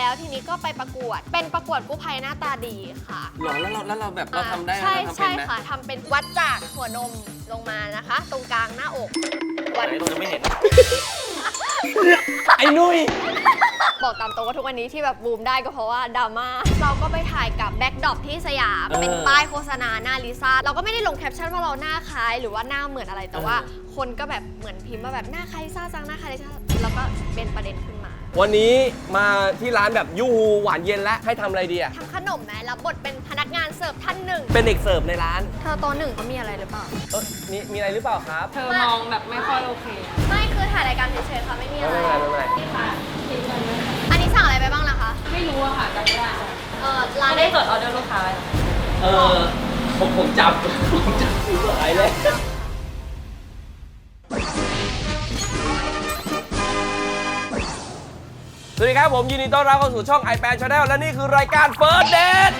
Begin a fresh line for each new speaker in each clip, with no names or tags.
แล้วทีนี้ก็ไปประกวด เป็นประกวดกู้ภัยหน้าตาดีค่ะ
หรอแล้วเราแล้วเราแบบเราทำได้
ใช่
เราทำเป็
ใช่
นไหม
ค่ะทำเป็นวัดจากหัวนมลงมานะคะ ตรงกลางหน้าอก วัด
ไหนเราจะไม่เห็น ไอ้นุ้ย
บอกตามตรงว่าทุกวันนี้ที่แบบบูมได้ก็เพราะว่าดราม่าเราก็ไปถ่ายกับแบ็กดรอปที่สยาม
เออ
เป็นป้ายโฆษณาหน้าลิซ่าเราก็ไม่ได้ลงแคปชั่นว่าเราหน้าคล้ายหรือว่าหน้าเหมือนอะไรแต่ว่า
เออ
คนก็แบบเหมือนพิมพ์ว่าแบบหน้าคล้ายลิซ่าจังหน้าคล้ายลิซ่าแล้วก็เป็นประเด็นขึ้นมา
วันนี้มาที่ร้านแบบยูฮูหวานเย็นแล้วให้ทำอะไรดีอะ
ทำขนมไหมรับบทเป็นพนักงานเสิร์ฟท่านหนึ่ง
เป็นเด็กเสิร์ฟในร้าน
เธอโตัวหนึ่งเขามีอะไรหรือเปล่า
เออมีมีอะไรหรือเปล่าครับ
เธอมองแบบไม่ค่อยโอเค
ไม่คือถ่ายรายการเฉยๆค่ะไม่มีอะไร
ไม่เป็นไรไม่เป็นไร
นี่ค่ะคิดเงินไหมคะ
อันนี้สั่งอะไรไปบ้างล่ะคะ
ไม่รู้อะค่ะจำไม่ได้
เออร้าน
ไม่ได้จดออเดอร์ลูกค้าไว้
เออผมผมจับ ผมจับอยู่หายเลย สวัสดีครับ ผมยินดีต้อนรับเข้าสู่ช่อง i p a n Channel และนี่คือรายการ First Date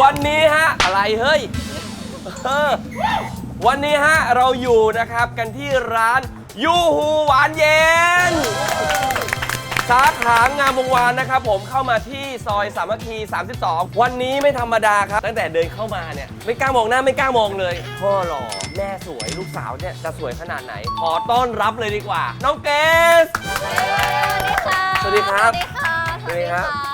วันนี้ฮะ อะไรเฮ้ยเออวันนี้ฮะ เราอยู่นะครับกันที่ร้านยูฮูหวานเย็น สาขางามวงวานนะครับผมเข้ามาที่ซอยสามัคคี 32 วันนี้ไม่ธรรมดาครับ ตั้งแต่เดินเข้ามาเนี่ยไม่กล้ามองหน้าไม่กล้ามองเลย พ่อหล่อแม่สวยลูกสาวเนี่ยจะสวยขนาดไหน ขอต้อนรับเลยดีกว่า น้องเกส สวัสดีครับ
สวัสดีค่ะ
สวัสดีครับ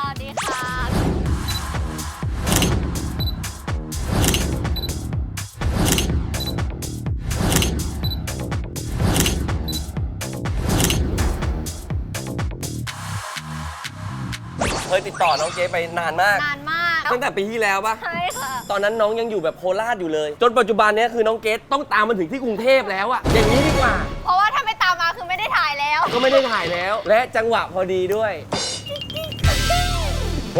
ยติดต่อน้องเกสไปนานมาก
นานมาก
ตั้งแต่ปีที่แล้วปะ
ใช่ค่ะ
ตอนนั้นน้องยังอยู่แบบโคราชอยู่เลย จนปัจจุบันเนี้ยคือน้องเกสต้องตามมาถึงที่กรุงเทพแล้วอะอย่างนี้ดีกว่า
เพราะว่าถ้าไม่ตามมาคือไม่ได้ถ่ายแล้ว
ก็ไม่ได้ถ่ายแล้ว และจังหวะพอดีด้วย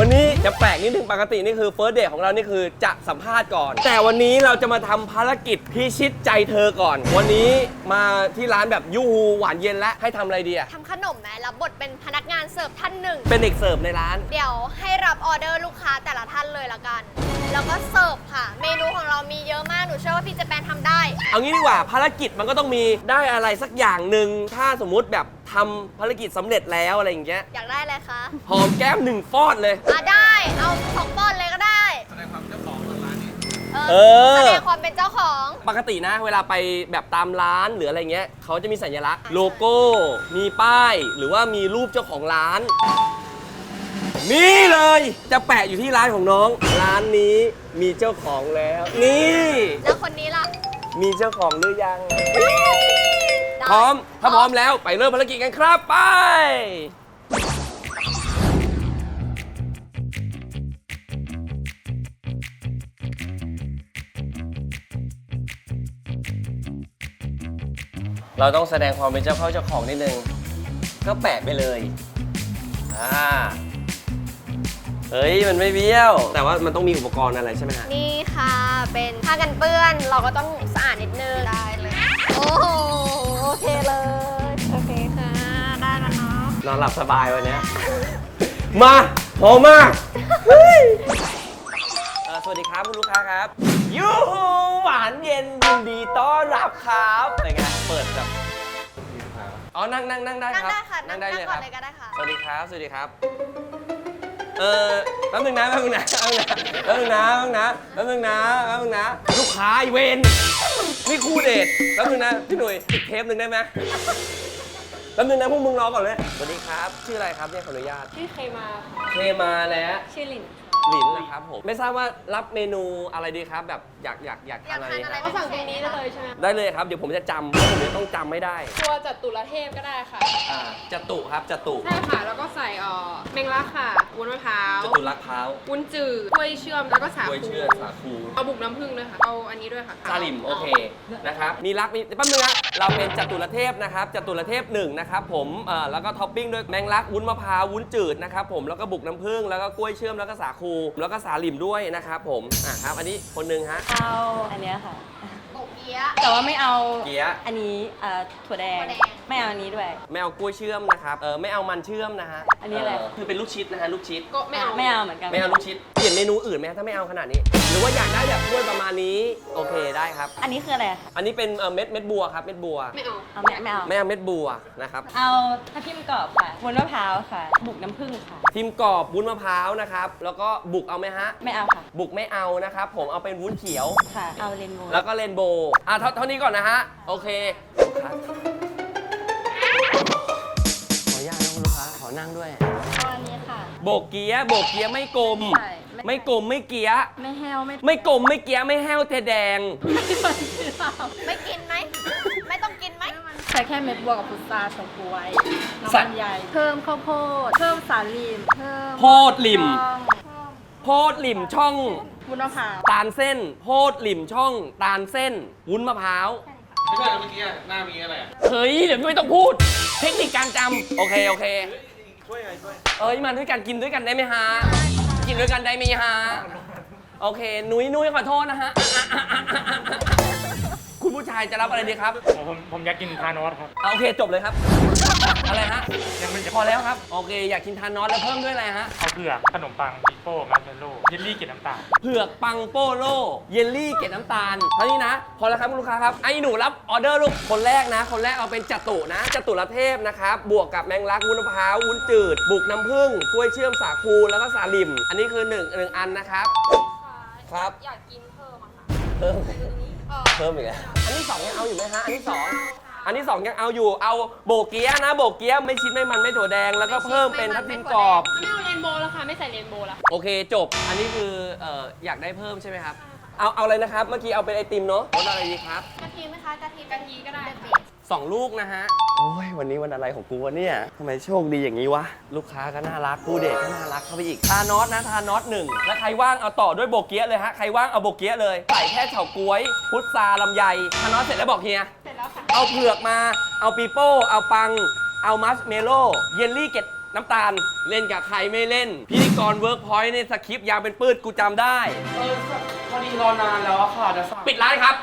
วันนี้จะแปลกนิดนึงปกตินี่คือเฟิร์สเดทของเรานี่คือจะสัมภาษณ์ก่อน แต่วันนี้เราจะมาทำภารกิจพิชิตใจเธอก่อน วันนี้มาที่ร้านแบบยูฮูหวานเย็นแล้วให้ทำอะไรดีอะ
ทำขนมไหมรับบทเป็นพนักงานเสิร์ฟท่านหนึ่ง
เป็นเด็กเสิร์ฟในร้าน
เดี๋ยวให้รับออเดอร์ลูกค้าแต่ละท่านเลยละกัน แล้วก็เสิร์ฟค่ะ เมนูของเรามีเยอะมาก หนูเชื่อว่าพี่เจแปนทำได้
เอางี้ดีกว่าภารกิจมันก็ต้องมีได้อะไรสักอย่างหนึ่งถ้าสมมุติแบบ ทำภารกิจสำเร็จแล้วอะไรอย่างเงี้ย
อยากได้อะไรคะ
หอมแก้มหนึ่งฟอดเลย
อะได้ เอาสองปอนด์เลยก็ได้แสดงความเจ้าของร้านนี้
เอ
เอ
อ
อ แสดงความเป็นเจ้าของ
ปกตินะ เวลาไปแบบตามร้านหรืออะไรเงี้ยเขาจะมีสัญลักษณ์ โลโก้ มีป้าย หรือว่ามีรูปเจ้าของร้าน นี่เลยจะแปะอยู่ที่ร้านของน้อง ร้านนี้มีเจ้าของแล้ว นี่
แล้วคนนี้ล่ะ
มีเจ้าของหรือยัง
ได้
พร้อม ถ้าพร้อมแล้วไปเริ่มภารกิจกันครับ ไป เราต้องแสดงความเป็นเจ้าเข้าเจ้าของนิดนึง ก็แปะไปเลย อ่า เฮ้ย มันไม่เบี้ยว แต่ว่ามันต้องมีอุปกรณ์อะไรใช่ไหมฮะ
นี่ค่ะ เป็นผ้ากันเปื้อน เราก็ต้องสะอาดนิดนึง ได้เลย โอ้โหโอ เคเลย โอเคค่ะ ได้แล้วเนาะ
นอนหลับสบายวันเนี้ย มาพร้อมมากเฮ้ยเอ่อสวัสดีครับคุณลูกค้าครับ ยูหูหวานเย็นยินดีต้อนรับครับเป็นไงเปิดแบบอ๋อ นั่งนั่งนั่งได้
นั่ง
ครับ
ได้ค่ะ นั่ง
ได้
นั่ง
เลย
ก่
ค
อน
รับ
เลยก็ได้ค่ะ
สวัสดีครับ สวัสดีครับ เออแป๊บนึงนะแป๊บนึงนะแป๊บนึงนะแป๊บนึงนะแป๊บนึงนะแป๊บนึงนะแป๊บนึงนะ ลูกค้าไอเวน นี่คู่เดทแป๊บนึงนะพี่หนุ่ยอีกเทปหนึ่งได้ไหมแป๊บนึงนะพวกมึงรอก่อนเลยสวัสดีครับ ชื่ออะไรครับเนี่ยขออนุญาต
ชื่อเคมาค่ะ
เคมาแล้ว
ชื่อลิน
หลินนะครับผมไม่ทราบว่ารับเมนูอะไรดีครับ แบบอยากอยากอยากทานอะไร
อยากทานอะไร
ค
ก็
รับ
สั่งตรงนี้ได้เลยใช่ไหม
ได้เลยครับเดี๋ยวผมจะจำเพราะผมจะต้องจำไม่ได้
ตัวจัตุรเทพก็ได้ค่ะ
อ่าจตุครับจตุ
ใช่ค่ะ แล้วก็ใส่เอ่อเมงลักค่ะวุ้นมะพร้าว
จตุรักพร้าว
วุ้นจืดกล้วยเชื่อม แล้วก็สาก
ล้วย
คู
เชื่อสาคู
เอาบุกน้ำผึ้งด้วยค่ะ เอาอันนี้ด้วยค่ะ
ซาลิมโอเคนะครับมีรักมีแป๊บนึงนะ เราเป็นจตุรเทพนะครับจตุรเทพหนึ่งนะครับผมเอ่อแล้วก็ท็อปปิ้งด้วยแมงลัก วุ้นมะพร้าววุ้นจืดนะครับผมแล้วก็บุกน้ำผึ้งแล้วก็กล้วยเชื่อมแล้วก็สาคู แล้วก็สาหลิมด้วยนะครับผมอะครับ อันนี้คนหนึ่งฮะ
เอาอันเนี้ยค่ะ
กเกี๊ยะ
แต่ว่าไม่เอา
เกี๊ยะ
อันนี้เอ่อถั่วแดง
ถั่วแดง
ไม่เอาอันนี้ด้วย
ไม่เอากล้วยเชื่อมนะครับ เออไม่เอามันเชื่อมนะฮะ
อันนี้อะไร
เคือเป็นลูกชิดนะฮะลูกชิด
ก็ไม่เอา
ไม่เอาเหมือนกัน
ไม่เอาลูกชิด เปลี่ยนเมนูอื่นไหมถ้าไม่เอาขนาดนี้ หรือว่าอยากได้แบบกล้วยประมาณนี้ โอเคได้ครับ
อันนี้คืออะไรคะ
อันนี้เป็นเอ่อเม็ดเม็ดบัวครับ เม็ดบัว
ไม่เอา
เอาไม่ไม่เอา
ไม่เอาเม็ดบัวนะครับ
เอาทับทิมกรอบค่ะบนมะพร้าวค่ะ บุกน้ำผึ้งค่ะ
ทิมกรอบวุ้นมะพร้าวนะครับ แล้วก็บุกเอาไหมฮะ
ไม่เอาค่ะ
บุกไม่เอานะครับ ผมเอาเป็นวุ้นเขียว
ค่ะ เอาเรนโบว์
แล้วก็เรนโบว์อะเท่าเท่านี้ก่อนนะฮะ โอเคครับขออนุญาตนะคุณลูกค้าขอนั่งด้วย
เอาอันนี้ค่ะ
โบกเกียร์โบกเกียร์ไม่กลม
ใช่ไม่
ไม่กลมไม่เกียร์
ไม่แห้วไม่
ไม่กลมไม่เกียร์ไม่แห้วเทแดง
ไม่กินไหม ไม่ต้องกินไหม
ใส่แค่เม็ดบัวกับพุทราเฉาก๊วย
ใส่
น้ำมันใหญ่เพิ่มข้าวโพด เพิ่มสาลีนเพิ่ม
โพดลิม
ช่อง
โพดลิมช่อง
วุ้นมะพร้าว
ตาลเส้น โพดลิมช่อง ตาลเส้น วุ้นมะพร้าว
ไม่ใช่แล้วเมื่อกี้อะหน้ามีอะไรอะ
เฮ้ย เดี๋ยวไม่ต้องพูด เทคนิคการจำโอเค โอเค
ช่วยไงช่วย
เอ้ยมาด้วยกันกินด้วยกันได้ไหมฮะ กินด้วยกันได้ไหมฮะ โอเค นุ้ยนุ้ยขอโทษนะฮะ คุณผู้ชายจะรับอะไรดีครับ
ผมผมอยากกินทานอสครับ
อะโอเคจบเลยครับ อะไรฮะ
ยังไม่
พอแล้วครับ โอเค อยากกินทานนอสแล้วเพิ่มด้วยอะไรฮะ
เอาเผือกขนมปังปิโป้มาร์ชเมลโล่เยลลี่เกล็ดน้ำตาล
เผือกปังโป้โล เยลลี่เกล็ดน้ำตาล เท่านี้นะ พอแล้วครับคุณลูกค้าครับ ไอ้หนูรับออเดอร์ลูก คนแรกนะ คนแรกเอาเป็นจัตุนะ จัตุรเทพนะครับ บวกกับแมงลักวุ้นมะพร้าววุ้นจืด บุกน้ำผึ้ง กล้วยเชื่อมสาคูแล้วก็สาลิม อันนี้คือหนึ่งหนึ่งอันนะครับ ครับ
อยากกินเพิ่มอะค่ะ
เพิ่มเพิ่มอีกแล้วอันที่สองยังเอาอยู่ไหมฮะ อันที่สอง อันที่สองยังเอาอยู่เอาโบกเกี๊ยะนะ โบกเกี๊ยะไม่ชิ้นไม่มันไม่ถั่วแดง แล้วก็เพิ่มเป็นทับทิมกรอบ
ไม่เอาเรนโบว์แล้วค่ะไม่ใส่เรนโบว์แล้ว
โอเคจบ อันนี้คือเอ่ออยากได้เพิ่มใช่ไหมครับ เอาเอาอะไรนะครับ เมื่อกี้เอาเป็นไอติมเนาะรสอะไรดีครับ
กะทิไหมคะกะทิ
กะทิก็ได้
เบ
ค่ะ
ส
สองลูกนะฮะ โอ้ยวันนี้วันอะไรของกูวะเนี่ยทำไมโชคดีอย่างนี้วะ ลูกค้าก็น่ารักกูเด็กก็น่ารักเข้าไปอีกทานอสนะทานอสหนึ่งแล้วใครว่างเอาต่อด้วยโบกเกี๊ยะเลยฮะ ใครว่างเอาโบกเกี๊ยะเลยใส่แค่เฉาก๊วย พุทราลำไยทานอสเสร็จแล้วบอกเฮีย
เสร็จแล้วค่ะ
เอาเผือกมา เอาปีโป้ เอาปัง เอามัชเมลโล่เยลลี่เกล็ดน้ำตาล เล่นกับใครไม่เล่น พิธีกรเวิร์กพอยต์ในสคริปต์ยาวเป็นปืดกูจำได้
เออพอดีรอนานแล้วอะค่ะจะสั่ง
ปิดร้านครับ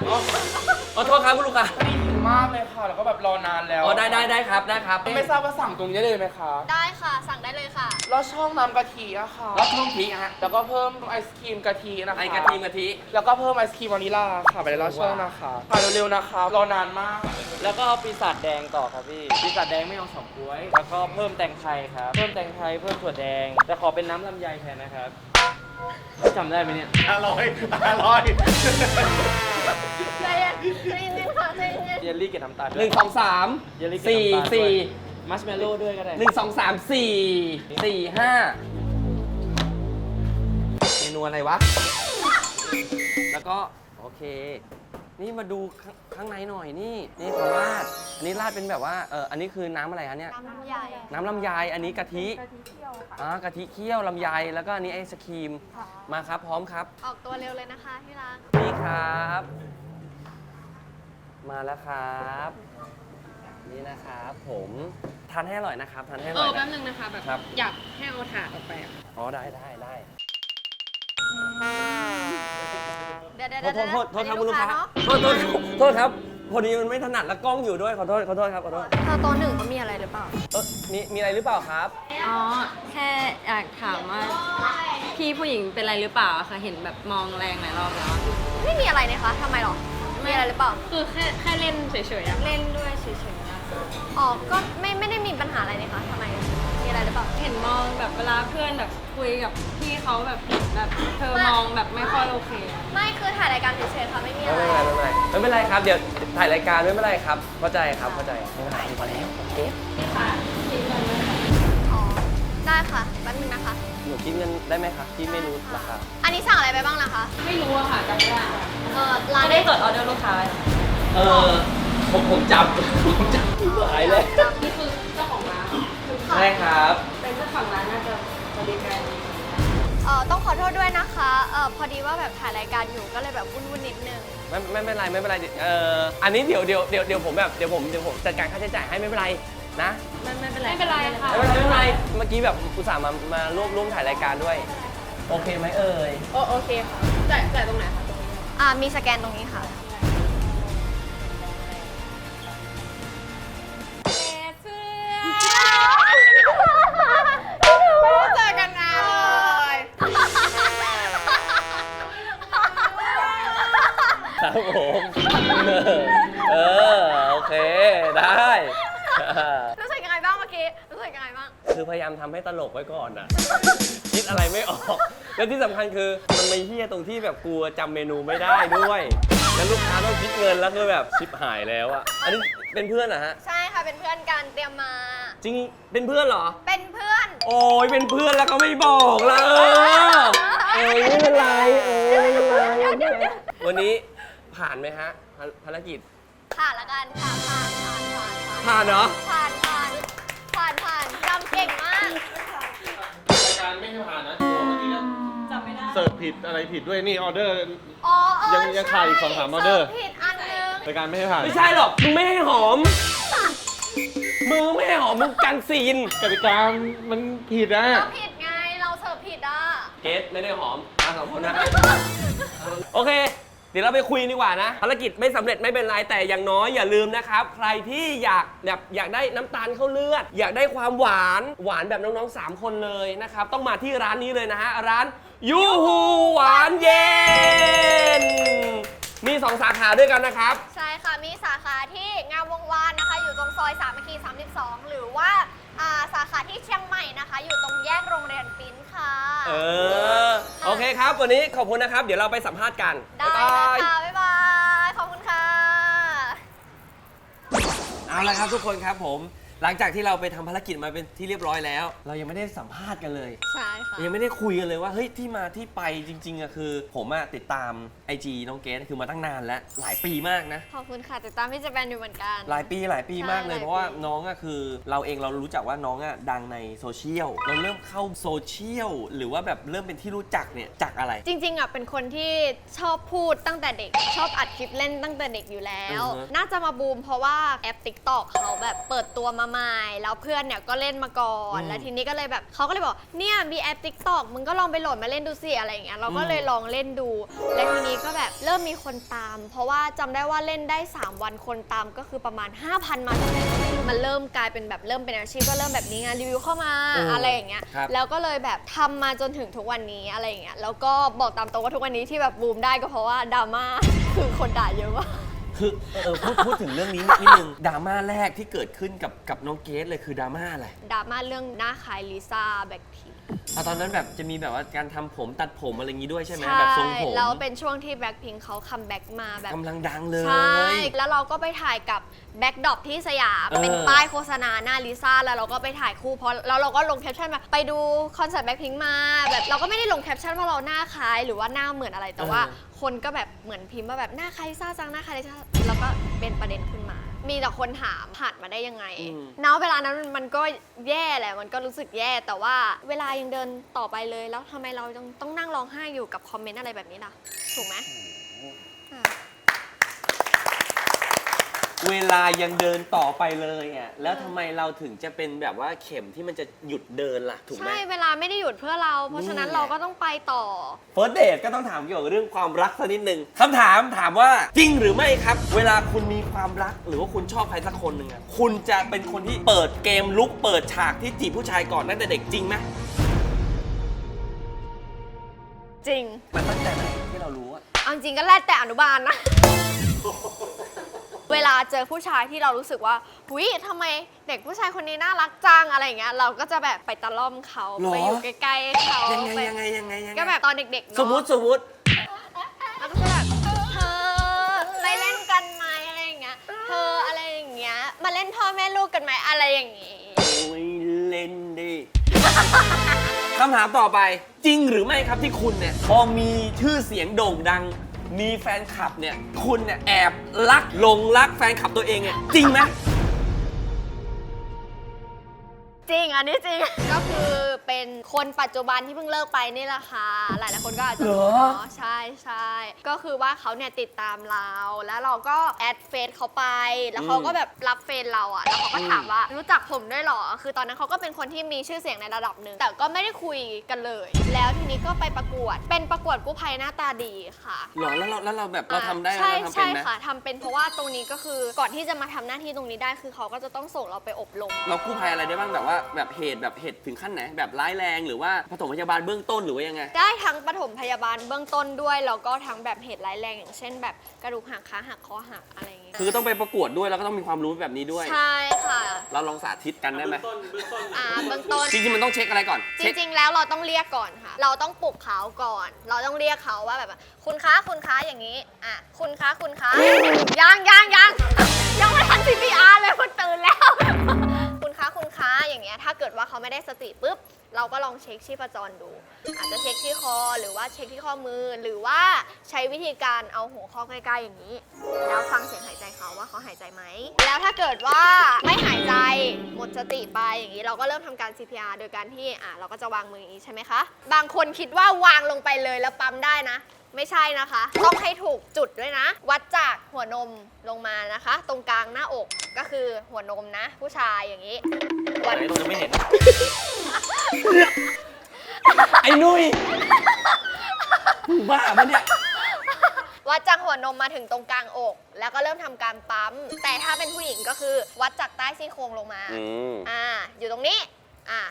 ขอโทษครับคุณลูกค้า
พอดีหิว มากเลยค่ะ แล้วก็แบบรอนานแล้ว
อ๋อได้ได้ได้ครับได้ครับ
ไม่ทราบว่าสั่งตรงนี้เลยไหมคะ
ได้ค่ะ สั่งได้เลยค่ะ
แล้วช่องน้ำกะทิอะค่ะ
แล้วช่องพีฮะ
แล้วก็เพิ่มไอศครีมกะทินะคะ
ไอกะทิกะทิ
แล้วก็เพิ่มไอศครีมวานิลลาค่ะไปเลยแล้วช่องนะคะค่ะเร็วๆนะคะ รอนานมาก
แล้วก็เอาปีศาจแดงต่อครับพี่ปีศาจแดงไม่เอาสองกล้วย แล้วก็เพิ่มแตงไทยครับ เพิ่มแตงไทยเพิ่มถั่วแดง แต่ขอเป็นน้ำลำไยแทนนะครับจำได้ไหมเนี่ย
อร่อยอร่อย
ใจเย็นใจเย็นค่ะใจเย็น
เยลลี่เกล็ดน้ำตาล
หนึ่งสองสาม
เยลลี่เกล็ด
สี่
น้ำตาล
สี่
มัชเมลโล่ด้วยก็ได้
หนึ่งสองสามสี่สี่ห้าเมนูอะไรวะ แล้วก็ โอเค นี่มาดูข้างข้างในหน่อยนี่ นี่เขาราดอันนี้ราดเป็นแบบว่าเอออันนี้คือน้ำอะไรคะเนี่ย
น้ำลำไย
น้ำลำไยอันนี้กะทิอ่ากะทิเคี่ยวลำไยแล้วก็อันนี้ไอศครีมมาครับ พร้อมครับ
ออกตัวเร็วเลยนะคะที่รัก
นี่ครับ มาแล้วครับ นี่นะครับผมทานให้อร่อยนะครับทานให้อ
เอ
ร่อ
อยแป๊
นะ
บนึงนะคะแบบ
ครับ
อยากให้เอาถาดออกไปอะ
อ๋อได้ได้ได้
เดี๋ ยวเดี๋ยว
โทษโทษโทษโทษครับ
อันนี้
คุณลูกค้า
เนาะ
โทษโทษโทษครับพอดีมันไม่ถนัดแล้วกล้องอยู่ด้วยขอโทษขอโทษครับขอโทษ
เธอโตัวหนึ่งเขามีอะไรหรือเปล่า
เออมีมีอะไรหรือเปล่าครับ
อ๋อ แค่อยากถามว่า พี่ผู้หญิงเป็นอะไรหรือเปล่าอะคะเห็นแบบมองแรงหลายรอบแล้ว
ไม่มีอะไรนะคะทำไมหรอ มีอะไรหรือเปล่า
คือแค่แค่เล่นเฉยๆอะ
เล่นด้วยเฉยๆอะ
อ๋อ ก็ไม่ไม่ได้มีปัญหาอะไรนี่คะทำไม มีอะไรหรือเปล่า
เห็นมองแบบเวลาเพื่อนแบบคุยกับพี่เขาแบบเห็นแบบเธอมองแบบไม่ค่อยโอเคอะ
ไม่คือถ่ายรายการเฉยๆค่ะไม่มี
ไม่
อะไร
เป็นไรไม่เป็นไรไม่เป็นไรครับ เดี๋ยวถ่ายรายการไม่เป็นไรครับ เข้าใจครับเข้าใจไม่เป็นไรพอแล้วโอเค
อ๋อ ได้ค่ะแป๊บนึงนะคะ
หนูคิดเงินได้ไหมครับที่ไม่รู้ราคา
อันนี้สั่งอะไรไปบ้างนะคะ
ไม่รู้อะค่ะจำไม่ได้
เออร้าน
ไม่ได้จดออเดอร์ลูกค้าไว้เหรอ
เออผมผมจำผมจำหายเลย
นี่คือเจ้าของร้านเหรอ
ใช่ครับ
เป็นเจ้าของร้านน่าจะบริการดี
เออต้องขอโทษด้วยนะคะเออพอดีว่าแบบถ่ายรายการอยู่ก็เลยแบบวุ่นๆนิดนึง
ไม่ไม่ไม่เป็นไรไม่เป็นไรเอ่ออันนี้เดี๋ยวเดี๋ยวเดี๋ยวเดี๋ยวผมแบบเดี๋ยวผมเดี๋ยวผมจัดการค่าใช้จ่ายให้ไม่เป็นไรนะ
ไม่ไม่เป็นไร
ไม่เป็นไรค่ะ
ไม่เป็นไรไม่เป็นไรเมื่อกี้แบบอุตส่าห์มามาร่วมร่วมถ่ายรายการด้วย โอเคไหมเอ่ย
โอโอเคค่ะจ่ายจ่ายตรงไหนคะ
อ่ามีสแกนตรงนี้ค่ะ
แล้วที่สำคัญคือมันไม่เฮี้ยตรงที่แบบกลัวจำเมนูไม่ได้ด้วย แล้วลูกค้าต้องคิดเงินแล้วคือแบบชิปหายแล้วอะอันนี้เป็นเพื่อนเหรอฮะ
ใช่ค่ะเป็นเพื่อนกันเตรียมมา
จริงเป็นเพื่อนเหรอ
เป็นเพื่อน
โอ้ยเป็นเพื่อนแล้วก็ไม่บอกละเออเออไม่เป็นไรเออไม่เป็นไรวันนี้ผ่านไหมฮะภาภารกิจ
ผ่านละกันค่ะผ่านผ่านผ่านผ่าน
ผ่านเนาะ
ผ่านผ่านผ่าน
ผิดอะไรผิดด้วยนี่ออเดอร์
อ๋อเออ
ยังยังขาดอีก
ใช่
สองสามออเดอร์
สิฟผิดอันนึง
รายการไม่ให้ผ่าน
ไม่ใช่หรอก มึงไม่ให้หอม มึงไม่ให้หอม มึงกันซีน
กติกามันผิดนะ
เราผิดไงเราเสิร์ฟผิดอะ
เกสไม่ได้หอมมาสองคนนะ โอเค เดี๋ยวเราไปคุยดีกว่านะ ภารกิจไม่สำเร็จไม่เป็นไร แต่อย่างน้อยอย่าลืมนะครับ ใครที่อยากแบบอยากได้น้ำตาลเข้าเลือด อยากได้ความหวานหวานแบบน้องๆ 3 คนเลยนะครับ ต้องมาที่ร้านนี้เลยนะฮะ ร้าน ยูฮูหวานเย็น มี 2 สาขาด้วยกันนะครับ
ใช่ค่ะ มีสาขาที่งามวงวานนะคะ อยู่ตรงซอยสามัคคี32 หรือว่าอ่าสาขาที่เชียงใหม่นะคะ อยู่ตรงแยกโรงเรียนปิ้นค่ะ
เออ โอเคครับ วันนี้ขอบคุณนะครับ เดี๋ยวเราไปสัมภาษณ์กัน
ได้
บ๊าย
เล
บายย
ค่ะ บ๊ายบาย ขอบคุณค่ะ
เอาละครับทุกคนครับผม หลังจากที่เราไปทำภารกิจมาเป็นที่เรียบร้อยแล้ว เรายังไม่ได้สัมภาษณ์กันเลย
ใช่ค่ะ
ยังไม่ได้คุยกันเลยว่าเฮ้ยที่มาที่ไปจริงๆอะคือ ผมอะติดตาม IG น้องเกดคือมาตั้งนานแล้วหลายปีมากนะ
ขอบคุณค่ะติดตามพี่เจแปนอยู่เหมือนกัน
หลายปีหลายปีมากเลย
ใช่หลายปี
เพราะว่าน้องอะคือเราเองเรารู้จักว่าน้องอะดังในโซเชียลเราเริ่มเข้าโซเชียลหรือว่าแบบเริ่มเป็นที่รู้จักเนี่ยจากอะไร
จริงๆอะเป็นคนที่ชอบพูดตั้งแต่เด็ก ชอบอัดคลิปเล่นตั้งแต่เด็กอยู่แล้ว
อือฮะ
น่าจะมาบูมเพราะว่าแอป TikTok เขาแบบเปิดตัวมาใหม่ แล้วเพื่อนเนี่ยก็เล่นมาก่อน
อืม
แล้วทีนี้ก็เลยแบบเขาก็เลยบอกเนี่ยมีแอป TikTok มึงก็ลองไปโหลดมาเล่นดูสิอะไรอย่างเงี้ยเราก็เลยลองเล่นดู และทีนี้ก็แบบเริ่มมีคนตาม เพราะว่าจำได้ว่าเล่นได้ 3 วันคนตามก็คือประมาณ 5,000 มาเท่านั้นมันเริ่มกลายเป็นแบบเริ่มเป็นอาชีพก็เริ่มแบบนี้งานรีวิวเข้ามา
เอออ
อะไรอย่างเงี้ย
ครับ
แล้วก็เลยแบบทำมาจนถึงทุกวันนี้อะไรอย่างเงี้ยแล้วก็บอกตามตรงว่าทุกวันนี้ที่แบบบูมได้ก็เพราะว่าดราม่าคือคนด่าเยอะมาก
คือเออพูดพูดถึงเรื่องนี้นิดนึงดราม่าแรกที่เกิดขึ้นกับกับน้องเกสเลยคือดราม่าอะไร
ดราม่าเรื่องหน้าคล้ายลิซ่าแบล็คพิ
อะตอนนั้นแบบจะมีแบบว่าการทำผมตัดผมอะไรอย่างงี้ด้วยใช่ไหมแบบทรงผม
แล้วเป็นช่วงที่แบล็คพิงค์เขาคัมแบ็กมาแบบ
กำลังดังเลย
ใช่ แล้วเราก็ไปถ่ายกับแบ็กดรอปที่สยาม
เออ
เป็นป้ายโฆษณาหน้าลิซ่า แล้วเราก็ไปถ่ายคู่เพราะแล้วเราก็ลงแคปชั่นแบบไปดูคอนเสิร์ตแบ็คพิงค์มา แบบเราก็ไม่ได้ลงแคปชั่นว่าเราหน้าคล้ายหรือว่าหน้าเหมือนอะไร แต่ว่าคนก็แบบเหมือนพิมพ์ว่าแบบหน้าคล้ายลิซ่าจังหน้าคล้ายลิซ่าแล้วก็เป็นประเด็นขึ้นมา มีแต่คนถามผ่านมาได้ยังไง
อืม
ณเวลานั้นมันก็แย่แหละ มันก็รู้สึกแย่ แต่ว่าเวลายังเดินต่อไปเลย แล้วทำไมเราต้องต้องนั่งร้องไห้อยู่กับคอมเมนต์อะไรแบบนี้ล่ะ ถูกไหมอะ
เวลายังเดินต่อไปเลยอะแล้วทำไมเราถึงจะเป็นแบบว่าเข็มที่มันจะหยุดเดินล่ะ ถูกไหม
ใช่เวลาไม่ได้หยุดเพื่อเรา เพราะฉะนั้น
นี่ไง
เราก็ต้องไปต่อ
เฟิร์สเดทก็ต้องถามเกี่ยวกับเรื่องความรักสักนิดนึงคำถามถามว่าจริงหรือไม่ครับ เวลาคุณมีความรักหรือว่าคุณชอบใครสักคนหนึ่งอะคุณจะเป็นคนที่เปิดเกมลุกเปิดฉากที่จีบผู้ชายก่อนตั้งแต่เด็กจริงไหม
จริง
มันตั้งแต่ไหนที่เรารู้อะ
เอาจริงก็แรกแต่อนุบาลนะ เวลาเจอผู้ชายที่เรารู้สึกว่าหุยทำไมเด็กผู้ชายคนนี้น่ารักจังอะไรอย่างเงี้ยเราก็จะแบบไปตะล่อมเขา
หรอ
ไปอยู่ใกล้ๆเขา
ยังไง
ไป
ยังไงยังไงยังไง
ก็แบบตอนเด็กๆเนาะ
สมมติสมมติ
แล้วก็จะแบบเธอไปเล่นกันไหมอะไรอย่างเงี้ยเธออะไรอย่างเงี้ยมาเล่นพ่อแม่ลูกกันไหมอะไรอย่างงี้
โอ้ยเล่นดิคำถามต่อไปจริงหรือไม่ครับที่คุณเนี่ยพอมีชื่อเสียงโด่งดัง มีแฟนคลับเนี่ยคุณเนี่ยแอบรักหลงรักแฟนคลับตัวเองเนี่ยจริงไหม
จริง อันนี้จริง ก็คือเป็นคนปัจจุบันที่เพิ่งเลิกไปนี่แหละค่ะ หลายๆคนก็อาจจะ
เหร
รู้
อ
เนาะใช่ใช่ก็คือว่าเขาเนี่ยติดตามเรา แล้วเราก็แอดเฟซเขาไป แล้วเขาก็แบบรับเฟซเราอะแล้วเขาก็ถามว่ารู้จักผมด้วยเหรอ คือตอนนั้นเขาก็เป็นคนที่มีชื่อเสียงในระดับหนึ่งแต่ก็ไม่ได้คุยกันเลย แล้วทีนี้ก็ไปประกวด เป็นประกวดกู้ภัยหน้าตาดีค่ะ
หรอแล้วเราแล้วเราแบบเราทำได้ไหม
ใช่
เราทำเป็
ใช่
นไหม
ค่ะทำเป็นเพราะว่าตรงนี้ก็คือก่อนที่จะมาทำหน้าที่ตรงนี้ได้คือเขาก็จะต้องส่งเราไปอบรม
เรากู้ภัยอะไรได้บ้างแบบว่าแบบเหตุแบบเหตุถึงขั้นไหน แบบร้ายแรงหรือว่าปฐมพยาบาลเบื้องต้นหรือว่ายังไง
ได้ทั้งปฐมพยาบาลเบื้องต้นด้วยแล้วก็ทั้งแบบเหตุร้ายแรงอย่างเช่น แบบกระดูกหักขาหักคอหักอะไรอย่างเงี้ย
คือต้องไปประกวดด้วยแล้วก็ต้องมีความรู้แบบนี้ด้วย
ใช่ค่ะ
เราลองสาธิตกันได้ไหม
อ่าเบื้องต้น
จริงๆมันต้องเช็คอะไรก่อน
จ
เช็ค
ริง ๆ แล้วเราต้องเรียกก่อนค่ะ เราต้องปลุกเขาก่อน เราต้องเรียกเขาว่าแบบว่าคุณคะคุณคะอย่างนี้ อะ คุณคะคุณคะยังยังยังยังไม่ทัน CPR เลยคุณตื่นแล้ว คุณคะคุณคะอย่างเงี้ยถ้าเกิดว่าเขาไม่ได้สติปุ๊บ เราก็ลองเช็คชีพจรดู อาจจะเช็คที่คอหรือว่าเช็คที่ข้อมือหรือว่าใช้วิธีการเอาหัวข้อใกล้ๆอย่างนี้ แล้วฟังเสียงหายใจเขาว่าเขาหายใจไหม แล้วถ้าเกิดว่าไม่หายใจหมดสติไปอย่างนี้ เราก็เริ่มทำการ CPR โดยการที่อะเราก็จะวางมืออย่างนี้ใช่ไหมคะ บางคนคิดว่าวางลงไปเลยแล้วปั๊มได้นะ ไม่ใช่นะคะ ต้องให้ถูกจุดด้วยนะ วัดจากหัวนมลงมานะคะ ตรงกลางหน้าอกก็คือหัวนมนะ ผู้ชายอย่างนี้วัด
ไหนเราจะไม่เห็น ไอ้นุ้ยมึงบ้าปะเนี่ย
วัดจากหัวนมมาถึงตรงกลางอก แล้วก็เริ่มทำการปั๊ม แต่ถ้าเป็นผู้หญิงก็คือวัดจากใต้ซี่โครงลงมา
อืม
อ่า อยู่ตรงนี้ อ่า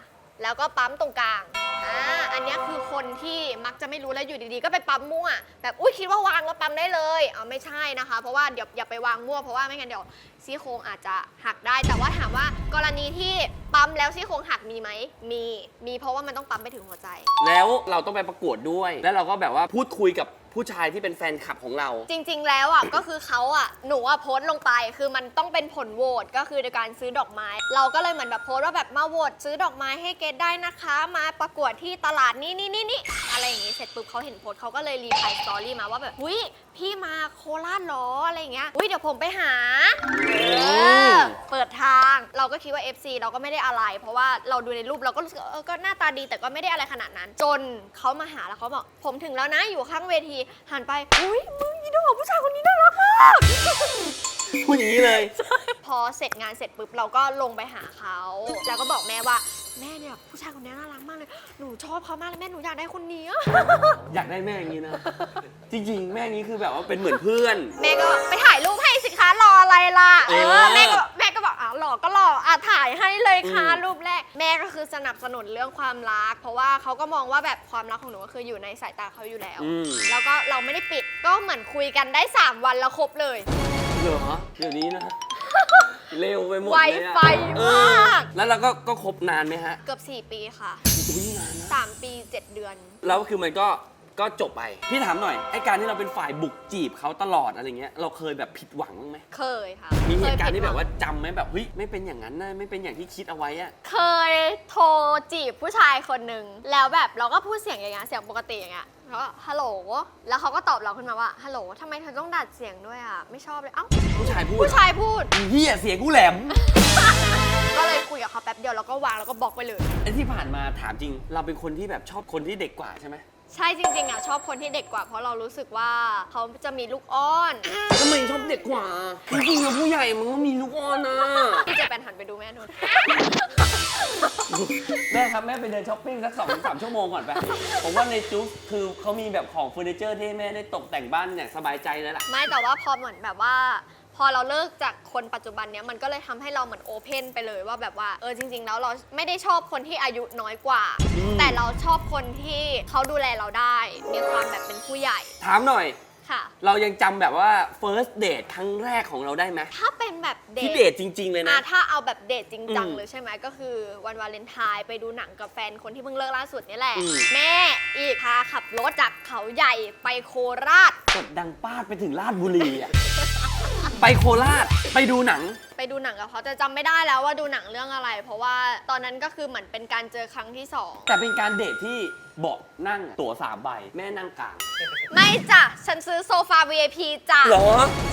แล้วก็ปั๊มตรงกลาง อ่า อันเนี้ยคือคนที่มักจะไม่รู้แล้วอยู่ดีๆ ก็ไปปั๊มมั่ว แบบอุ้ยคิดว่าวางแล้วปั๊มได้เลยอ๋อไม่ใช่นะคะ เพราะว่าเดี๋ยวอย่าไปวางมั่วเพราะว่าไม่งั้นเดี๋ยวซี่โครงอาจจะหักได้ แต่ว่าถามว่ากรณีที่ปั๊มแล้วซี่โครงหักมีไหม มี มีเพราะว่ามันต้องปั๊มไปถึงหัวใจ
แล้วเราต้องไปประกวดด้วย แล้วเราก็แบบว่าพูดคุยกับ ผู้ชายที่เป็นแฟนคลับของเรา
จริง ๆ แล้วอะ ก็คือเขาอะหนูอะโพสต์ลงไปคือมันต้องเป็นผลโหวตก็คือในการซื้อดอกไม้ เราก็เลยเหมือนแบบโพสต์ว่าแบบมาโหวตซื้อดอกไม้ให้เกดได้นะคะ มาประกวดที่ตลาดนี่นี่นี่นี่อะไรอย่างงี้เสร็จปุ๊บเขาเห็นโพสต์เขาก็เลยรีพลายสตอรี่มาว่าแบบหุ้ยพี่มาโคราชเหรออะไรอย่างเงี้ยอุ้ยเดี๋ยวผมไปหาเออเปิดทางเราก็คิดว่า FC เราก็ไม่ได้อะไร เพราะว่าเราดูในรูปเราก็รู้สึกว่าเออก็หน้าตาดีแต่ก็ไม่ได้อะไรขนาดนั้น จนเขามาหาแล้วเขาบอกผมถึงแล้วนะอยู่ข้างเวทีหันไปอุ้ยมึงอีดอกผู้ชายคนนี้น่ารักมาก
พูดอย่างนี้เลย
พอเสร็จงานเสร็จปุ๊บเราก็ลงไปหาเขาแล้วก็บอกแม่ว่าแม่เนี่ยผู้ชายคนนี้น่ารักมากเลยหนูชอบเขามากเลยแม่หนูอยากได้คนนี้อะ
อยากได้แม่อย่างนี้นะ จริงๆ แม่นี้คือแบบว่าเป็นเหมือนเพื่อน
แม่ก็ไปถ่ายรูปให้สิคะรออะไรล่ะ เอ
เอ
อ
อ
แม่ก็แม่ก็บอกอะ หล่อก็หล่ออะถ่ายให้เลยค่ะ
อืม
รูปแรก แม่ก็คือสนับสนุนเรื่องความรัก เพราะว่าเขาก็มองว่าแบบความรักของหนูก็คืออยู่ในสายตาเขาอยู่แล้ว
อืม
แล้วก็เราไม่ได้ปิดก็เหมือนคุยกันได้ 3 วันแล้วครบเลย
เหรอเดี๋ยวนี้นะ เร็วไปหมด
ไว
เลยอะ
ไฟ
เอ
มาก
อแล้วเราก็ก็คบนานไหมฮะ
เกือบ 4 ปีค่ะ
อุ้ยนานนะ
3 ปี 7 เดือน
แล้วคือมันก็ ก็จบไป พี่ถามหน่อยไอการที่เราเป็นฝ่ายบุกจีบเขาตลอดอะไรเงี้ยเราเคยแบบผิดหวังบ้างไหม
เคยค่ะ
มีเห
คย
ตุการณ์ที่
ผิด
แบบ
ห
ว่าจำไหมแบบเฮ้ยไม่เป็นอย่างนั้นนะไม่เป็นอย่างที่คิดเอาไว้อะ
เคยโทรจีบผู้ชายคนหนึ่งแล้วแบบเราก็พูดเสียงอย่างเงี้ยเสียงปกติอย่างเงี้ยแล้วก็ฮัลโหล แล้วเขาก็ตอบเราขึ้นมาว่าฮัลโหลทำไมเธอต้องดัดเสียงด้วยอะไม่ชอบเลยเอ้า
ผู้ชายพูด
ผู้ชายพูด
เฮียเสียงกูแหลม
ก็เลยคุยกับเขาแป๊บเดียวแล้วก็วางแล้วก็บล็อกไปเลย
ไอที่ผ่านมาถามจริง เราเป็นคนที่แบบชอบคนที่เด็กกว่าใช่ไหม
ใช่จริงๆอะชอบคนที่เด็กกว่า เพราะเรารู้สึกว่าเขาจะมีลูกอ้อน
ทำไมชอบเด็กกว่าจริงๆแล้วผู้ใหญ่มันก็มีลูกอ่อนนะ
พี่เจะเป็นหันไปดูแม่หนู
แม่ครับแม่ไปเดินช้อปปิ้งสักสองสามชั่วโมงก่อนไป ผมว่าในจุ๊กคือเขามีแบบของเฟอร์นิเจอร์ที่ให้แม่ได้ตกแต่งบ้านอย่างสบายใจเลยล่ะ
ไม่แต่ว่าพอเหมือนแบบว่า พอเราเลิกจากคนปัจจุบันเนี้ยมันก็เลยทำให้เราเหมือนโอเพนไปเลยว่าแบบว่าเออจริง ๆ แล้วเราไม่ได้ชอบคนที่อายุน้อยกว่า
อืม
แต่เราชอบคนที่เขาดูแลเราได้ มีความแบบเป็นผู้ใหญ่
ถามหน่อย
ค่ะ
เรายังจำแบบว่า first date ครั้งแรกของเราได้ไหม
ถ้าเป็นแบบเด
ที่
ท
เดทจริง ๆ เลย
อะ
นะ
ถ้าเอาแบบเดทจริงจัง
อืม
เลยใช่ไหมก็คือวันวาเลนไทน์ไปดูหนังกับแฟนคนที่เพิ่งเลิกล่าสุดนี่แหละ
อืม
แม่อีกพาขับรถจากเขาใหญ่ไปโคราช
กดดังป้าดไปถึงราชบุรีอะ ไปโคราชไปดูหนัง
ไปดูหนังกับเขาแต่จำไม่ได้แล้วว่าดูหนังเรื่องอะไร เพราะว่าตอนนั้นก็คือเหมือนเป็นการเจอครั้งที่สอง
แต่เป็นการเดทที่เบาะนั่งตั๋วสามใบ แม่นั่งกลาง
ไม่จ้ะ ฉันซื้อโซฟา VIP จ้ะ
เหรอ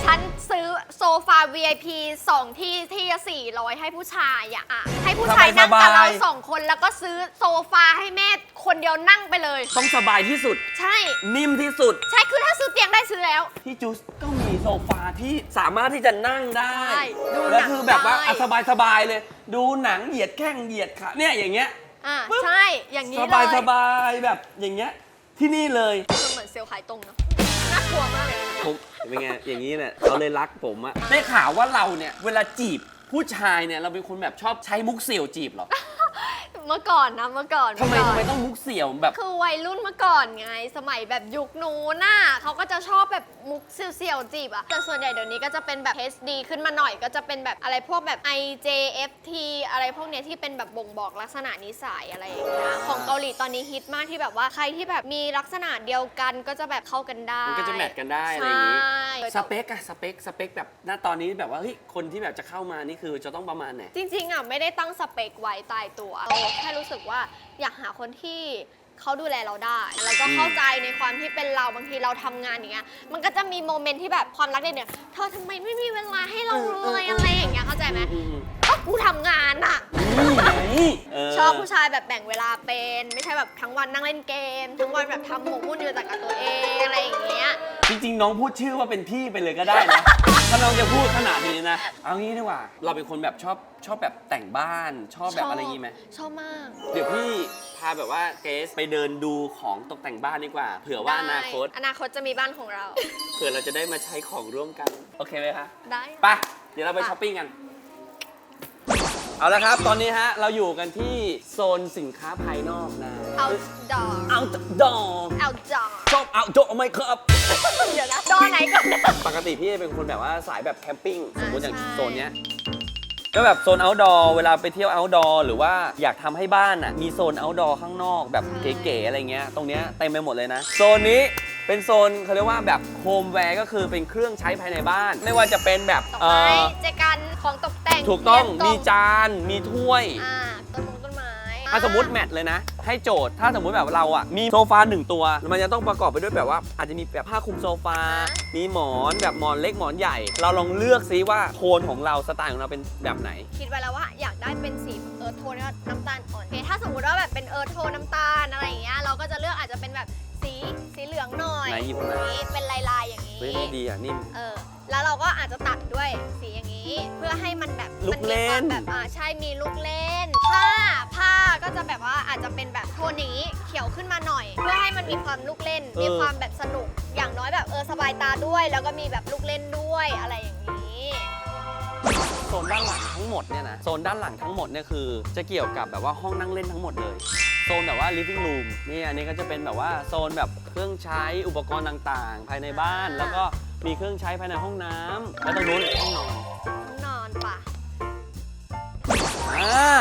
ฉันซื้อโซฟา VIP 2ที่ที่ละ400 ให้ผู้ชายอะอะให้ผู้ชายนั่งกับเราสองคนแล้วก็ซื้อโซฟาให้แม่คนเดียวนั่งไปเลย
ต้องสบายที่สุด
ใช่
นิ่มที่สุด
ใช่คือถ้าซื้อเตียงได้ซื้อแล้ว
ที่จูสก็มี โซฟาที่สามารถที่จะนั่งได้
ใช่ดูหนัง
แล้วคือแบบว่า
ได้
สบายสบายๆเลย ดูหนังเหยียดแข้งเหยียดขาเนี่ยอย่างเงี้ย
อ่า
ปึ๊บ
ใช่อย่างนี้
ส
เลย
บายสบายๆแบบอย่างเงี้ยที่นี่เลย
มันเหมือนเซลล์ขายตรงเนาะน่ากลัวมากเลยนะ
ผมเป็นไงอย่างนี้เนี่ยเขาเลยรักผมอะได้ข่าวว่าเราเนี่ยเวลาจีบผู้ชายเนี่ยเราเป็นคนแบบชอบใช้มุกเสี่ยวจีบเหรอ
เมื่อก่อนนะเมื่อก่อน
ทำไม
เอ
ทำ
ก่อน
ไมต้องมุกเสี่ยวแบบ
คือวัยรุ่นเมื่อก่อนไง สมัยแบบยุคนู้นน่ะเขาก็จะชอบแบบมุกเสี่ยวๆจีบอะแต่ส่วนใหญ่เดี๋ยวนี้ก็จะเป็นแบบ HD ขึ้นมาหน่อยก็จะเป็นแบบอะไรพวกแบบ IJFT อะไรพวกเนี้ยที่เป็นแบบบ่งบอกลักษณะนิสัยอะไรอย่างเงี้ยของเกาหลีตอนนี้ฮิตมากที่แบบว่าใครที่แบบมีลักษณะเดียวกันก็จะแบบเข้ากันได้
มันก็จะแมทกันได้อะไรอย่างงี้
ใช่
สเปคอะสเปคสเปคแบบณตอนนี้แบบว่าเฮ้ยคนที่แบบจะเข้ามานี่คือจะต้องประมาณไหน
จริงๆอะไม่ได้ตั้งสเปคไว้ตายตัวเราแค่รู้สึกว่าอยากหาคนที่เขาดูแลเราได้ แล้วก็เข้าใจในความที่เป็นเราบางทีเราทำงานอย่างเงี้ย มันก็จะมีโมเมนต์ที่แบบความรักเด็กเนี่ยเธอทำไมไม่มีเวลาให้เราเลยอะไรอย่างเงี้ยเข้าใจไหม
อืม
ก็กูทำงานอะ
นี่ไงเช
อบผู้ชายแบบแบ่งเวลาเป็น ไม่ใช่แบบทั้งวันนั่งเล่นเกม ทั้งวันแบบทำหมกมุ่นอยู่แต่กับตัวเองอะไรอย่างเงี้ย
จริงๆ น้องพูดชื่อว่าเป็นพี่ไปเลยก็ได้นะ ถ้าน้องจะพูดขนาดนี้นะ เอางี้ดีกว่า เราเป็นคนแบบชอบชอบแบบแต่งบ้านชอบแบบอะไรอย่างงี้ไหม
ชอบมาก
เดี๋ยวพี่พาแบบว่าเกสไปเดินดูของตกแต่งบ้านดีกว่า เผื่อว่าอนาคต
ได้อนาคตจะมีบ้านของเรา
เผื่อเราจะได้มาใช้ของร่วมกัน โอเคไหมคะ
ได้
ไป เดี๋ยวเราไปช้อปปิ้งกัน เอาละครับ ตอนนี้ฮะ เราอยู่กันที่โซนสินค้าภายนอกนะ
เอาดอก
เอาดอ
เอาดอก
ชอบเอาโจไหมครับ
เดี๋ยวนะดอกไหนก่อนนะ
ปกติพี่เป็นคนแบบว่าสายแบบแคมปิ้งสมมติอย่าง
ใช่
โซนเนี้ยก็แบบโซน outdoor เวลาไปเที่ยว outdoor หรือว่าอยากทำให้บ้านอะมีโซน outdoor ข้างนอกแบบเก๋ๆอะไรเงี้ย ตรงเนี้ยเต็มไปหมดเลยนะ โซนนี้ เป็นโซนเขาเรียกว่าแบบโฮมแวร์ก็คือเป็นเครื่องใช้ภายในบ้าน ไม่ว่าจะเป็นแบบ
ดอก
เอ่
ไม้
อ
เจกันของตกแต่ง
ถูกต้อง
เรีย
มี
ง
จานมีถ้วย
อ่าต้นมงต้นไม้
ถ้าสมมติแมทเลยนะ ให้โจทย์ถ้าสมมติแบบเราอะ มีโซฟาหนึ่งตัว มันจะต้องประกอบไปด้วยแบบว่า อาจจะมีแบบผ้าคลุมโซฟา มีหมอนแบบหมอนเล็กหมอนใหญ่ เราลองเลือกซิว่าโทนของเราสไตล์ของเราเป็นแบบไหน
คิดไว้แล้วว่าอยากได้เป็นสีเอิร์ธโทนก็น้ำตาลอ่อนโอเคถ้าสมมติว่าแบบเป็นเอิร์ธโทนน้ำตา อย
ไหนหยิบมา
นี้เป็นลายๆอย่างนี้
เฮ้ยนี่ดีอะนิ่ม
เออแล้วเราก็อาจจะตัดด้วยสีอย่างนี้ เพื่อให้มันแบบ
ลูกเล่น
มัมีความแบบอ่าใช่มีลูกเล่น ผ้าผ้าก็จะแบบว่าอาจจะเป็นแบบโทนนี้เขียวขึ้นมาหน่อย เพื่อให้มันมีความลูกเล่น มีความแบบสนุกอย่างน้อยแบบเออสบายตาด้วย แล้วก็มีแบบลูกเล่นด้วยอะไรอย่างนี้
โซนด้านหลังทั้งหมดเนี่ยนะโซนด้านหลังทั้งหมดเนี่ยคือ จะเกี่ยวกับแบบว่าห้องนั่งเล่นทั้งหมดเลย โซนแบบว่า living room นี่อันนี้ก็จะเป็นแบบว่าโซนแบบ เครื่องใช้อุปกรณ์ต่างๆ ภายในบ้าน แล้วก็มีเครื่องใช้ภายในห้องน้ำแล้วตรงนู้นห้องนอน
นอนปะ
อ่า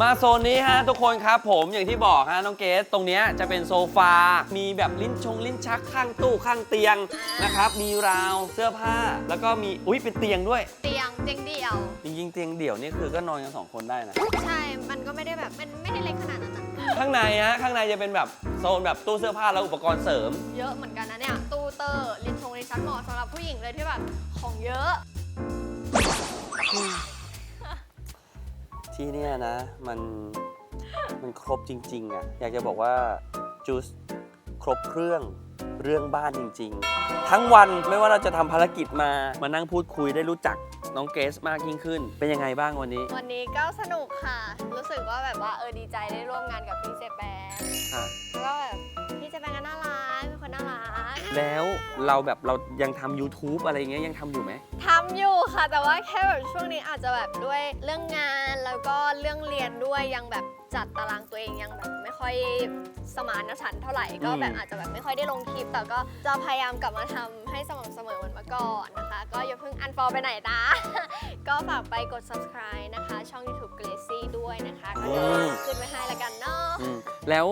มาโซนนี้ฮะทุกคนครับผมอย่างที่บอกฮะน้องเกสตรงเนี้ยจะเป็นโซฟา มีแบบลิ้นชงลิ้นชักข้างตู้ข้างเตียงนะครับ มีราวเสื้อผ้า แล้วก็มีอุ้ยเป็นเตียงด้วย
เตียงเตียงเดี่ยว
จริงๆเตียงเดี่ยวนี่คือก็นอนกันสองคนได้นะ
ใช่ มันก็ไม่ได้แบบมันไม่ได้เล็กขนาดนั้นนะ
ข้างในฮะข้างในจะเป็นแบบโซนแบบตู้เสื้อผ้าแล้วอุปกรณ์เสริม
เยอะเหมือนกันนะเนี่ย ตู้เตอร์ลินชงลินชักเหมาะสำหรับผู้หญิงเลยที่แบบของเยอะ
ที่เนี่ยนะ มันมันครบจริง ๆอะอยากจะบอกว่าจูสครบเครื่อง เรื่องบ้านจริง ๆ ทั้งวันไม่ว่าเราจะทำภารกิจมามานั่งพูดคุยได้รู้จักน้องเกสมากยิ่งขึ้น เป็นยังไงบ้างวันนี้
วันนี้ก็สนุกค่ะ รู้สึกว่าแบบว่าเออดีใจได้ร่วมงานกับพี่เจแปน
ค่ะ
แล้วก็แบบพี่เจแปนก็น่ารักเป็นคนน่ารัก
แล้วเราแบบเรายังทำ YouTube อะไรอย่างเงี้ยยังทำอยู่ไหม
ทำอยู่ค่ะ แต่ว่าแค่แบบช่วงนี้อาจจะแบบด้วยเรื่องงานแล้วก็เรื่องเรียนด้วยยังแบบ จัดตารางตัวเองยังแบบไม่ค่อยสมานฉันท์เท่าไหร่ก็แบบ
อืม
อาจจะแบบไม่ค่อยได้ลงคลิป แต่ก็จะพยายามกลับมาทำให้สม่ำเสมอเหมือนเมื่อก่อนนะคะ ก็อย่าเพิ่งอันฟอลไปไหนนะ ก็ฝากไปกด subscribe นะคะ ช่อง YouTube Gracie ด้วยนะคะ ก็เดี๋ยวขึ้นไว้ให้ละกันเนาะ
อืมแล้ว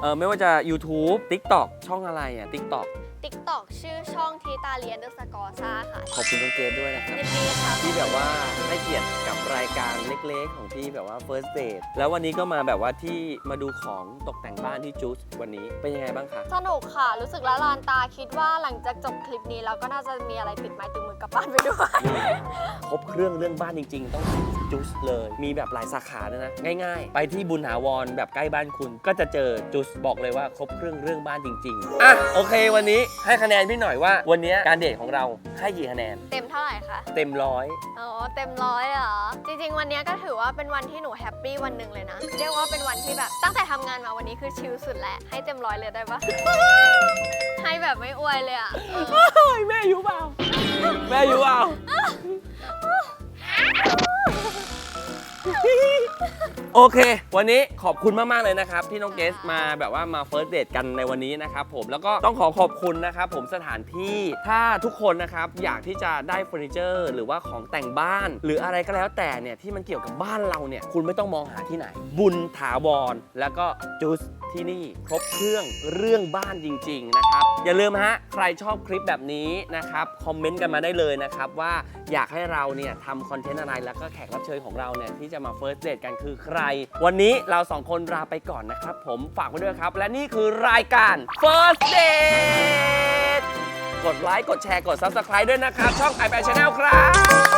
เออไม่ว่าจะ YouTube TikTok ช่องอะไรอะ TikTok
TikTok ชื่อช่องทีตาเลียนเดอร์สกอร์ซ่าค่ะ
ขอบคุณน้องเกสด้วยนะครับ
ยินดีค่ะ
ที่แบบว่าให้เกียรติกับรายการเล็กๆ ของพี่แบบว่า first date แล้ววันนี้ก็มาแบบว่าที่มาดูของตกแต่งบ้านที่จูสวันนี้เป็นยังไงบ้างคะ
สนุกค่ะ รู้สึกละลานตาคิดว่าหลังจากจบคลิปนี้เราก็น่าจะมีอะไรติดไม้ติดมือกลับบ้านไปด้วย
ครบเครื่องเรื่องบ้านจริง ๆ ต้องจูสเลย มีแบบหลายสาขาด้วยนะ ง่ายๆ ไปที่บุญหาวรแบบใกล้บ้านคุณ ก็จะเจอจูสบอกเลยว่าครบเครื่องเรื่องบ้านจริงๆอะโอเควันนี้ให้คะแนนพี่หน่อยว่า วันนี้การเดทของเราให้กี่คะแนน
เต็มเท่าไหร่คะ
เต็มร้อย
อ๋อเต็มร้อยเหรอ จริง ๆ วันนี้ก็ถือว่าเป็นวันที่หนูแฮปปี้วันหนึ่งเลยนะ เรียกว่าเป็นวันที่แบบตั้งแต่ทำงานมาวันนี้คือชิลสุดแหละให้เต็มร้อยเลยได้ปะ ให้แบบไม่อวยเลยอะเออ
แม่อยู่เปล่า แม่อยู่เปล่า โอเค วันนี้ขอบคุณมาก ๆ เลยนะครับ ที่น้องเกสมาแบบว่ามาเฟิร์สเดทกันในวันนี้นะครับผมแล้วก็ต้องขอขอบคุณนะครับผมสถานที่ถ้าทุกคนนะครับอยากที่จะได้เฟอร์นิเจอร์ หรือว่าของแต่งบ้าน หรืออะไรก็แล้วแต่เนี่ยที่มันเกี่ยวกับบ้านเราเนี่ยคุณไม่ต้องมองหาที่ไหน บุญถาวรแล้วก็จูส ที่นี่ครบเครื่องเรื่องบ้านจริง ๆ นะครับ อย่าลืมฮะใครชอบคลิปแบบนี้นะครับคอมเมนต์กันมาได้เลยนะครับ ว่าอยากให้เราเนี่ยทำคอนเทนต์อะไรแล้วก็แขกรับเชิญของเราเนี่ยที่จะมาเฟิร์สเดทกันคือใคร วันนี้เราสองคนลาไปก่อนนะครับ ผมฝากไว้ด้วยครับ และนี่คือรายการ First Date กดไลค์กดแชร์กด Subscribe ด้วยนะครับ ช่อง i p a d Channel ครับ